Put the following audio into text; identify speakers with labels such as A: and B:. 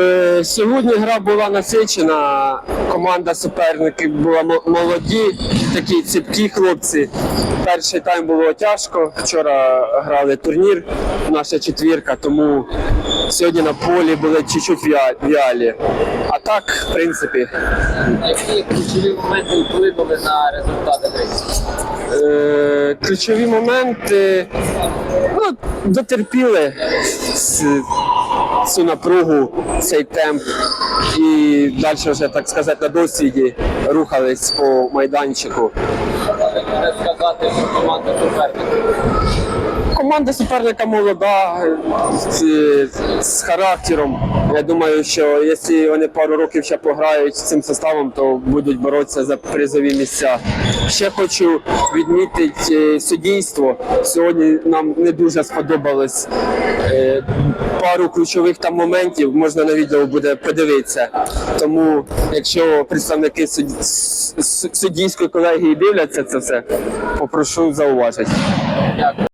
A: Е, Сьогодні гра була насичена. Команда суперників була мо- молоді, такі ціпкі хлопці. Перший тайм було тяжко. Вчора грали турнір, наша четвірка, тому сьогодні на полі були чуть-чуть в'ялі. А так, в принципі,
B: Які ключові моменти вплинули на результати гри?
A: Е, ключові моменти ну, дотерпіли цю напругу, цей темп. І далі вже, так сказати, на досвіді рухались по майданчику.
B: Сказати що команда суперників.
A: Команда суперника молода, з, з характером. Я думаю, що якщо вони пару років ще пограють з цим составом, то будуть боротися за призові місця. Ще хочу відмітити е, суддійство. Сьогодні нам не дуже сподобалось е, пару ключових там моментів. Можна на відео буде подивитися. Тому, якщо представники суддійської колегії дивляться це все, попрошу зауважити.